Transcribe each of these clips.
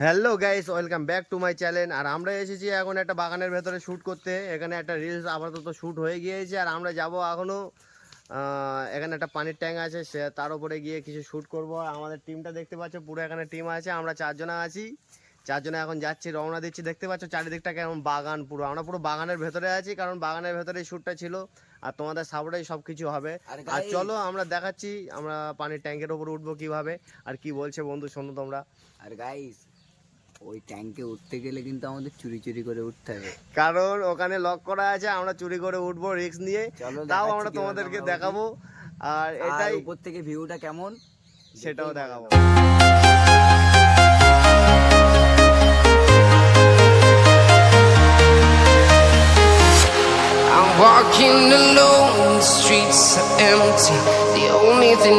Hello guys welcome back to my channel আর আমরা এসেছি এখন একটা বাগানের ভেতরে শ্যুট করতে। এখানে একটা রিলস আপাতত শ্যুট হয়ে গিয়েছে। আর আমরা যাব এখনও এখানে একটা পানির ট্যাঙ্ক আছে সে তার উপরে গিয়ে কিছু শ্যুট করব। আর আমাদের টিমটা দেখতে পাচ্ছ পুরো এখানে টিম আছে। আমরা চারজনে আছি। চারজনে এখন যাচ্ছি রওনা দিচ্ছি। দেখতে পাচ্ছ চারিদিকটা কেমন বাগান পুরো। আমরা পুরো বাগানের ভেতরে আছি কারণ বাগানের ভেতরে শ্যুটটা ছিল। আর তোমাদের সাপোর্টেই সব কিছু হবে। আর চলো আমরা দেখাচ্ছি আমরা পানির ট্যাঙ্কের উপর উঠবো কীভাবে। আর কি বলছে বন্ধু শোনো তোমরা। আর গাইস ওই ট্যাঙ্কে উঠতে গেলে কিন্তু আমাদের চুরি চুরি করে উঠতে হবে। কারণ ওখানে লক করা আছে আমরা চুরি করে উঠবো রিস্ক নিয়ে। তাও আমরা তোমাদেরকে দেখাবো। আর এটাই উপর থেকে ভিউটা কেমন? সেটাও দেখাবো। Walking alone, the streets are empty. The only thing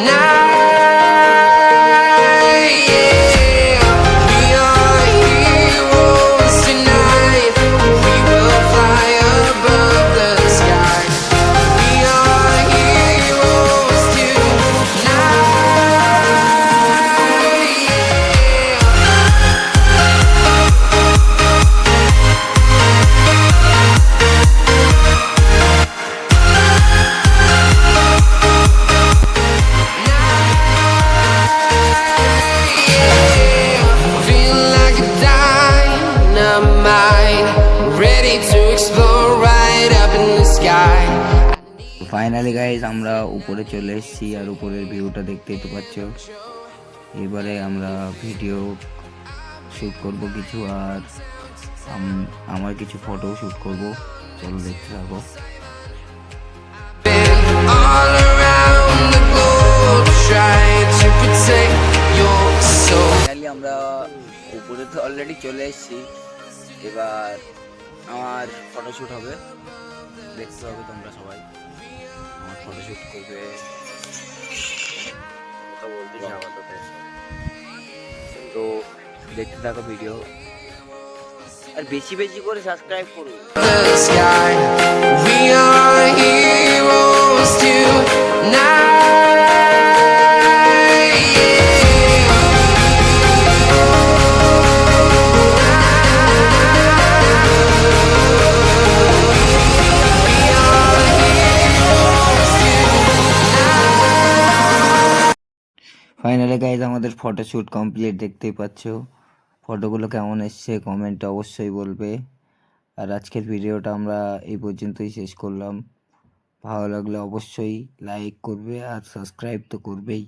Now finally guys আমরা উপরে চলে এসেছি আর উপরের ভিউটা দেখতেই তো পাচ্ছ। এবারে আমরা ভিডিও শ্যুট করব কিছু আর আমার কিছু ফটো শ্যুট করব। চলো দেখতে থাকো। আমরা উপরে তো অলরেডি চলে এসেছি। এবার আমার ফটোশ্যুট হবে। দেখতে হবে তোমরা। ফটোশ্যুট করবে। আপাতত তো দেখতে থাকো ভিডিও আর বেশি বেশি করে সাবস্ক্রাইব করো। ফাইনালি গাইজ আমাদের ফটোশ্যুট কমপ্লিট দেখতেই পাচ্ছ। ফটোগুলো কেমন এসছে কমেন্টে অবশ্যই বলবে। আর আজকের ভিডিওটা আমরা এই পর্যন্তই শেষ করলাম। ভালো লাগলে অবশ্যই লাইক করবে আর সাবস্ক্রাইব তো করবেই।